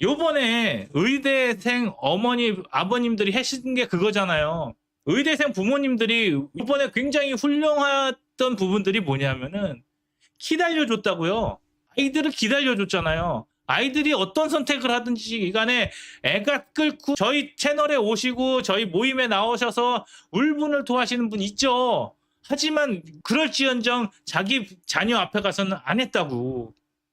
요번에 의대생 어머니, 아버님들이 하신 게 그거잖아요. 의대생 부모님들이 이번에 굉장히 훌륭했던 부분들이 뭐냐면은 기다려줬다고요. 아이들을 기다려줬잖아요. 아이들이 어떤 선택을 하든지 간에 애가 끌고 저희 채널에 오시고 저희 모임에 나오셔서 울분을 토하시는 분 있죠. 하지만 그럴지언정 자기 자녀 앞에 가서는 안 했다고.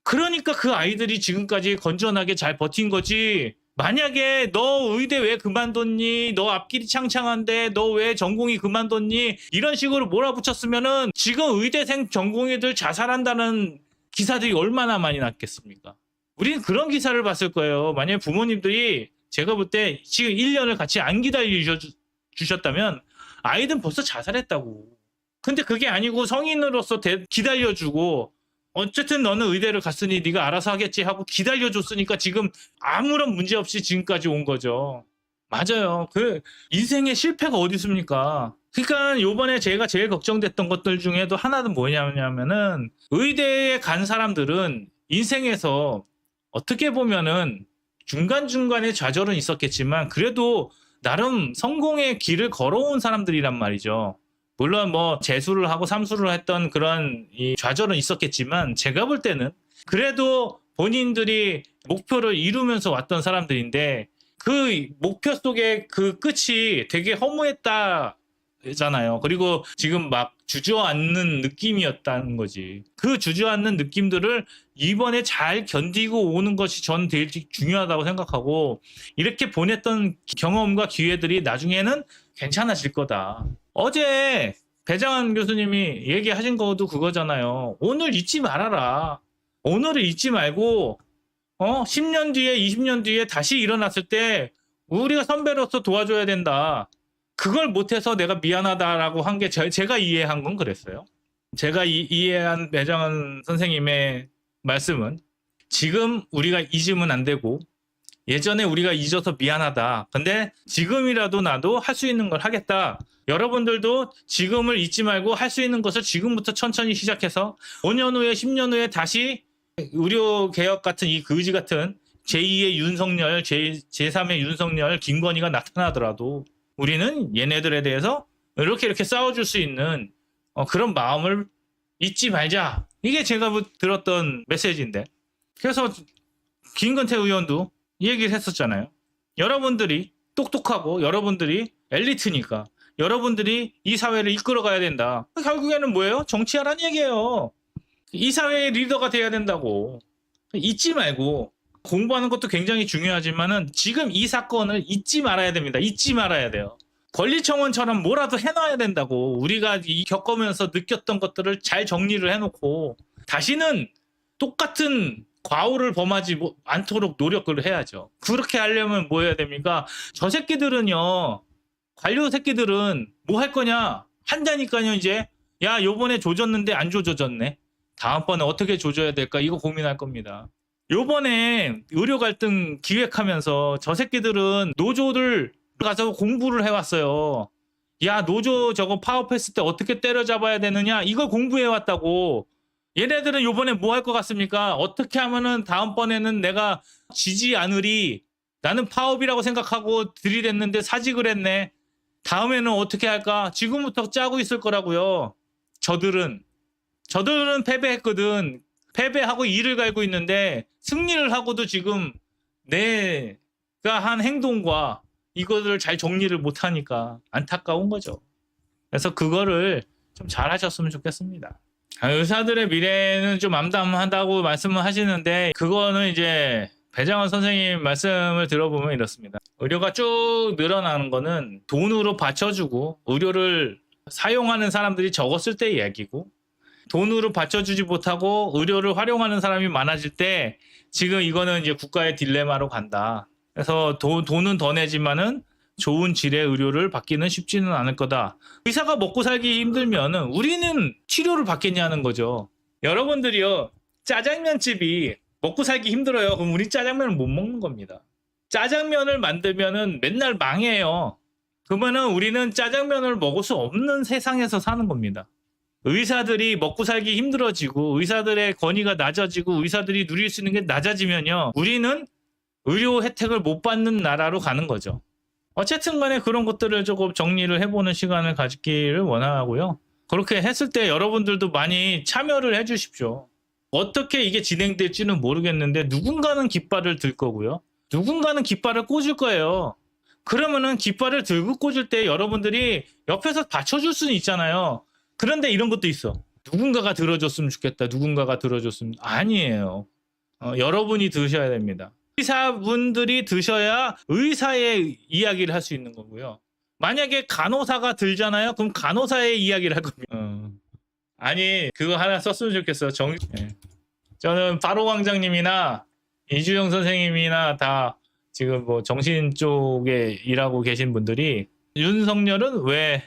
그러니까 그 아이들이 지금까지 건전하게 잘 버틴 거지. 만약에 너 의대 왜 그만뒀니? 너 앞길이 창창한데 너 왜 전공이 그만뒀니? 이런 식으로 몰아붙였으면은 지금 의대생 전공의들 자살한다는 기사들이 얼마나 많이 났겠습니까? 우리는 그런 기사를 봤을 거예요. 만약에 부모님들이 제가 볼 때 지금 1년을 같이 안 기다려 주- 주셨다면 아이들은 벌써 자살했다고. 근데 그게 아니고 성인으로서 대- 기다려주고 어쨌든 너는 의대를 갔으니 네가 알아서 하겠지 하고 기다려줬으니까 지금 아무런 문제 없이 지금까지 온 거죠. 맞아요. 그 인생의 실패가 어디 있습니까? 그러니까 요번에 제가 제일 걱정됐던 것들 중에도 하나는 뭐냐면은 의대에 간 사람들은 인생에서 어떻게 보면은 중간중간에 좌절은 있었겠지만 그래도 나름 성공의 길을 걸어온 사람들이란 말이죠. 물론 뭐 재수를 하고 삼수를 했던 그런 이 좌절은 있었겠지만 제가 볼 때는 그래도 본인들이 목표를 이루면서 왔던 사람들인데 그 목표 속에 그 끝이 되게 허무했다. 잖아요. 그리고 지금 막 주저앉는 느낌이었다는 거지. 그 주저앉는 느낌들을 이번에 잘 견디고 오는 것이 전 되게 중요하다고 생각하고 이렇게 보냈던 경험과 기회들이 나중에는 괜찮아질 거다. 어제 배장한 교수님이 얘기하신 것도 그거잖아요. 오늘 잊지 말아라. 오늘을 잊지 말고 어 10년 뒤에 20년 뒤에 다시 일어났을 때 우리가 선배로서 도와줘야 된다. 그걸 못해서 내가 미안하다라고 한 게 제가 이해한 건 그랬어요. 제가 이, 이해한 배정은 선생님의 말씀은 지금 우리가 잊으면 안 되고 예전에 우리가 잊어서 미안하다. 근데 지금이라도 나도 할 수 있는 걸 하겠다. 여러분들도 지금을 잊지 말고 할 수 있는 것을 지금부터 천천히 시작해서 5년 후에 10년 후에 다시 의료 개혁 같은 이 거지 같은 제2의 윤석열, 제, 제3의 윤석열, 김건희가 나타나더라도 우리는 얘네들에 대해서 이렇게 이렇게 싸워줄 수 있는 어, 그런 마음을 잊지 말자. 이게 제가 뭐 들었던 메시지인데. 그래서 김건태 의원도 이 얘기를 했었잖아요. 여러분들이 똑똑하고 여러분들이 엘리트니까 여러분들이 이 사회를 이끌어가야 된다. 결국에는 뭐예요? 정치하라는 얘기예요. 이 사회의 리더가 돼야 된다고. 잊지 말고 공부하는 것도 굉장히 중요하지만은 지금 이 사건을 잊지 말아야 됩니다. 잊지 말아야 돼요. 권리청원처럼 뭐라도 해놔야 된다고. 우리가 이 겪으면서 느꼈던 것들을 잘 정리를 해놓고 다시는 똑같은 과오를 범하지 뭐- 않도록 노력을 해야죠. 그렇게 하려면 뭐 해야 됩니까? 저 새끼들은요, 관료 새끼들은 뭐 할 거냐? 한다니까요, 이제. 야, 요번에 조졌는데 안 조져졌네. 다음번에 어떻게 조져야 될까? 이거 고민할 겁니다. 요번에 의료 갈등 기획하면서 저 새끼들은 노조를 가서 공부를 해왔어요. 야, 노조 저거 파업했을 때 어떻게 때려잡아야 되느냐? 이걸 공부해왔다고. 얘네들은 요번에 뭐 할 것 같습니까? 어떻게 하면은 다음번에는 내가 지지 않으리. 나는 파업이라고 생각하고 들이댔는데 사직을 했네. 다음에는 어떻게 할까? 지금부터 짜고 있을 거라고요. 저들은. 저들은 패배했거든. 패배하고 이를 갈고 있는데 승리를 하고도 지금 내가 한 행동과 이것을 잘 정리를 못 하니까 안타까운 거죠. 그래서 그거를 좀 잘하셨으면 좋겠습니다. 아, 의사들의 미래는 좀 암담하다고 말씀을 하시는데 그거는 이제 배장원 선생님 말씀을 들어보면 이렇습니다. 의료가 쭉 늘어나는 거는 돈으로 받쳐주고 의료를 사용하는 사람들이 적었을 때 이야기고 돈으로 받쳐주지 못하고 의료를 활용하는 사람이 많아질 때 지금 이거는 이제 국가의 딜레마로 간다. 그래서 도- 돈은 더 내지만은 좋은 질의 의료를 받기는 쉽지는 않을 거다. 의사가 먹고 살기 힘들면은 우리는 치료를 받겠냐는 거죠. 여러분들이요 짜장면집이 먹고 살기 힘들어요. 그럼 우리 짜장면을 못 먹는 겁니다. 짜장면을 만들면은 맨날 망해요. 그러면은 우리는 짜장면을 먹을 수 없는 세상에서 사는 겁니다. 의사들이 먹고 살기 힘들어지고 의사들의 권위가 낮아지고 의사들이 누릴 수 있는 게 낮아지면요. 우리는 의료 혜택을 못 받는 나라로 가는 거죠. 어쨌든 간에 그런 것들을 조금 정리를 해보는 시간을 가지기를 원하고요. 그렇게 했을 때 여러분들도 많이 참여를 해 주십시오. 어떻게 이게 진행될지는 모르겠는데 누군가는 깃발을 들 거고요. 누군가는 깃발을 꽂을 거예요. 그러면은 깃발을 들고 꽂을 때 여러분들이 옆에서 받쳐줄 수는 있잖아요. 그런데 이런 것도 있어. 누군가가 들어줬으면 좋겠다. 누군가가 들어줬으면 아니에요. 어, 여러분이 드셔야 됩니다. 의사분들이 드셔야 의사의 이야기를 할 수 있는 거고요. 만약에 간호사가 들잖아요. 그럼 간호사의 이야기를 할 겁니다. 어. 아니 그거 하나 썼으면 좋겠어요. 정 예. 저는 바로 왕장님이나 이주영 선생님이나 다 지금 뭐 정신 쪽에 일하고 계신 분들이 윤석열은 왜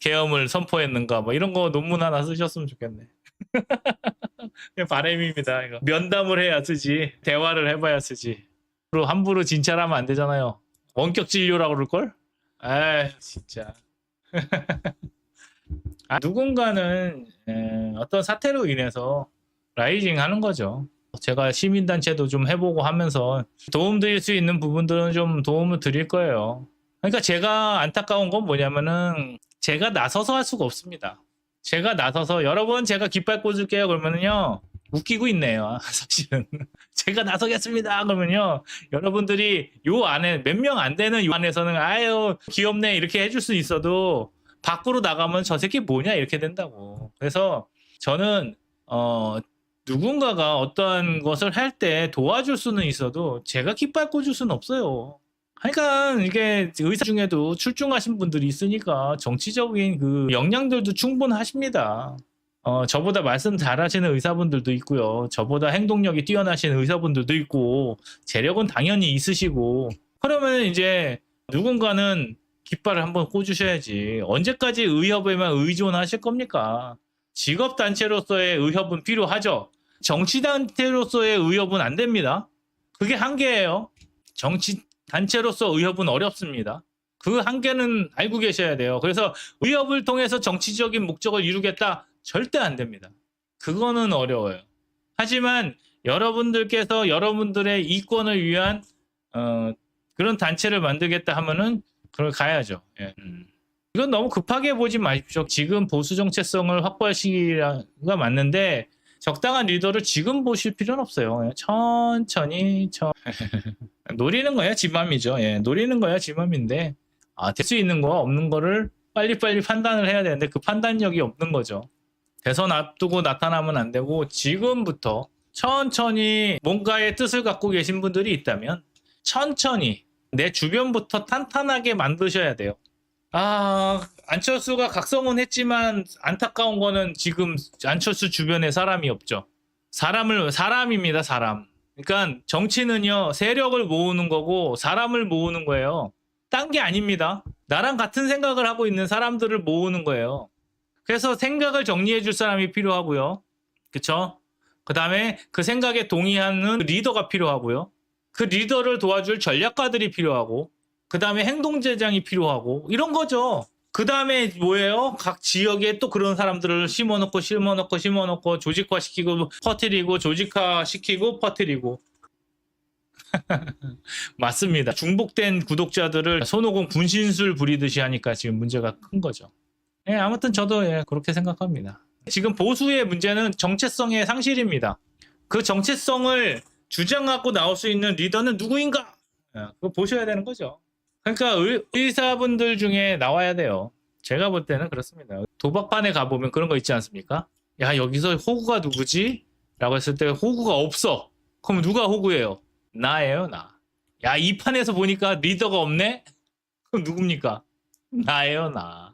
계엄을 선포했는가 뭐 이런 거 논문 하나 쓰셨으면 좋겠네. 그냥 바람입니다. 이거 면담을 해야 쓰지 대화를 해봐야 쓰지. 함부로 함부로 진찰하면 안 되잖아요. 원격 진료라고 그럴 걸? 아 진짜. 아, 누군가는 에, 어떤 사태로 인해서 라이징 하는 거죠. 제가 시민단체도 좀 해보고 하면서 도움 드릴 수 있는 부분들은 좀 도움을 드릴 거예요. 그러니까 제가 안타까운 건 뭐냐면은 제가 나서서 할 수가 없습니다. 제가 나서서 여러분 제가 깃발 꽂을게요 그러면은요 웃기고 있네요 사실은 제가 나서겠습니다 그러면요 여러분들이 요 안에 몇 명 안 되는 요 안에서는 아유 귀엽네 이렇게 해줄 수 있어도 밖으로 나가면 저 새끼 뭐냐 이렇게 된다고 그래서 저는 어 누군가가 어떠한 것을 할 때 도와줄 수는 있어도 제가 깃발 꽂을 수는 없어요. 그러니까 이게 의사 중에도 출중하신 분들이 있으니까 정치적인 그 역량들도 충분하십니다. 어, 저보다 말씀 잘하시는 의사분들도 있고요. 저보다 행동력이 뛰어나신 의사분들도 있고 재력은 당연히 있으시고 그러면 이제 누군가는 깃발을 한번 꽂으셔야지. 언제까지 의협에만 의존하실 겁니까? 직업 단체로서의 의협은 필요하죠. 정치 단체로서의 의협은 안 됩니다. 그게 한계예요. 정치 단체로서 의협은 어렵습니다. 그 한계는 알고 계셔야 돼요. 그래서 의협을 통해서 정치적인 목적을 이루겠다 절대 안 됩니다. 그거는 어려워요. 하지만 여러분들께서 여러분들의 이권을 위한 어, 그런 단체를 만들겠다 하면은 그걸 가야죠. 예. 음. 이건 너무 급하게 보지 마십시오. 지금 보수 정체성을 확보할 시기가 맞는데 적당한 리더를 지금 보실 필요는 없어요. 그냥 천천히 천 노리는 거야 지맘이죠. 예, 노리는 거야 지맘인데 아, 될 수 있는 거 없는 거를 빨리빨리 판단을 해야 되는데 그 판단력이 없는 거죠. 대선 앞두고 나타나면 안 되고 지금부터 천천히 뭔가의 뜻을 갖고 계신 분들이 있다면 천천히 내 주변부터 탄탄하게 만드셔야 돼요. 아, 안철수가 각성은 했지만 안타까운 거는 지금 안철수 주변에 사람이 없죠. 사람을 사람입니다, 사람. 그러니까 정치는요, 세력을 모으는 거고 사람을 모으는 거예요. 딴 게 아닙니다. 나랑 같은 생각을 하고 있는 사람들을 모으는 거예요. 그래서 생각을 정리해 줄 사람이 필요하고요. 그쵸? 그 다음에 그 생각에 동의하는 리더가 필요하고요. 그 리더를 도와줄 전략가들이 필요하고, 그 다음에 행동제장이 필요하고, 이런 거죠. 그 다음에 뭐예요? 각 지역에 또 그런 사람들을 심어놓고, 심어놓고, 심어놓고, 조직화시키고, 퍼뜨리고, 조직화시키고, 퍼뜨리고. 맞습니다. 중복된 구독자들을 손오공 분신술 부리듯이 하니까 지금 문제가 큰 거죠. 예, 아무튼 저도 예, 그렇게 생각합니다. 지금 보수의 문제는 정체성의 상실입니다. 그 정체성을 주장하고 나올 수 있는 리더는 누구인가? 예, 그거 보셔야 되는 거죠. 그러니까 의, 의사분들 중에 나와야 돼요. 제가 볼 때는 그렇습니다. 도박판에 가보면 그런 거 있지 않습니까? 야, 여기서 호구가 누구지? 라고 했을 때 호구가 없어. 그럼 누가 호구예요? 나예요, 나. 야, 이 판에서 보니까 리더가 없네? 그럼 누굽니까? 나예요, 나.